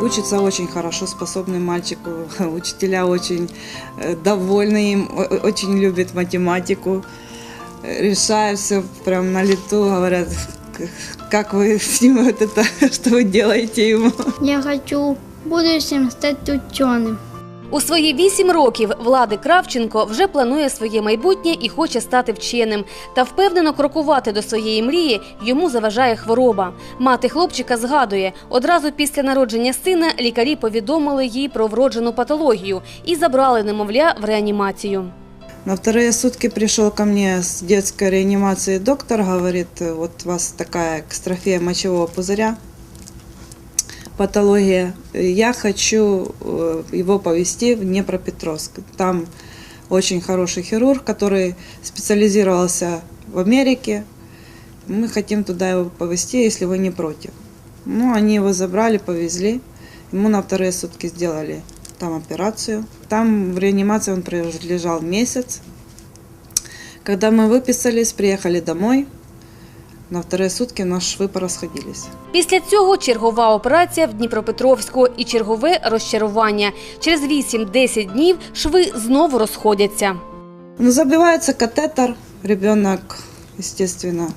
Учится очень хорошо, способный мальчик. Учителя очень э, довольны им, о- о- очень любят математику. Э, Решают все прям на лету, говорят, «К- как вы с ним вот это, что вы делаете ему. Я хочу в будущем стать ученым. У свої вісім років Влади Кравченко вже планує своє майбутнє і хоче стати вченим. Та впевнено крокувати до своєї мрії йому заважає хвороба. Мати хлопчика згадує, одразу після народження сина лікарі повідомили їй про вроджену патологію і забрали немовля в реанімацію. На вторые сутки пришел ко мне с детской реанимации доктор, говорит, вот у вас такая экстрофия мочевого пузыря, Патология. Я хочу э, его повезти в Днепропетровск. Там очень хороший хирург, который специализировался в Америке. Мы хотим туда его повезти, если вы не против. Ну, они его забрали, повезли. Ему на вторые сутки сделали там операцию. Там в реанимации он пролежал месяц. Когда мы выписались, приехали домой, на вторые сутки наши швы порасходились. Після цього чергова операція в Дніпропетровську і чергове розчарування. Через 8-10 днів шви знову розходяться. Ну, забивается катетер, ребенок, естественно,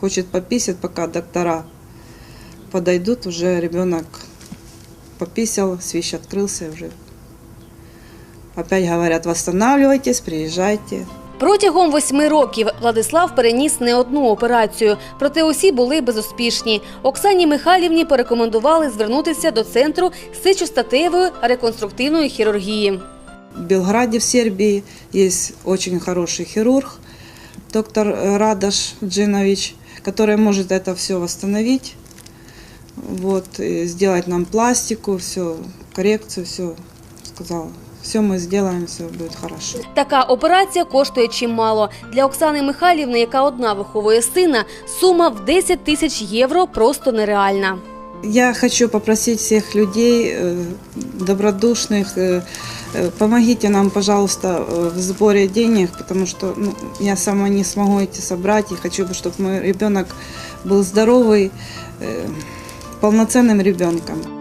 хочет пописать, пока доктора подойдут, уже ребенок пописал, свищ открылся уже. Опять говорят, восстанавливайтесь, приезжайте. Протягом восьми років Владислав переніс не одну операцію, проте усі були безуспішні. Оксані Михайлівні порекомендували звернутися до центру сечостатевої реконструктивної хірургії. В Белграде, в Сербии, есть очень хороший хирург, доктор э, Радаш Джинович, который может это все восстановить, вот, и сделать нам пластику, все, коррекцию, все, сказал. Все мы сделаем, все будет хорошо. Така операція коштує чимало. Для Оксани Михайлівни, яка одна виховує сина, сума в 10 тисяч євро просто нереальна. Я хочу попросить всех людей э, добродушных, э, э, помогите нам, пожалуйста, э, в сборе денег, потому что ну, я сама не смогу эти собрать, и хочу, чтобы мой ребенок был здоровый, э, полноценным ребенком.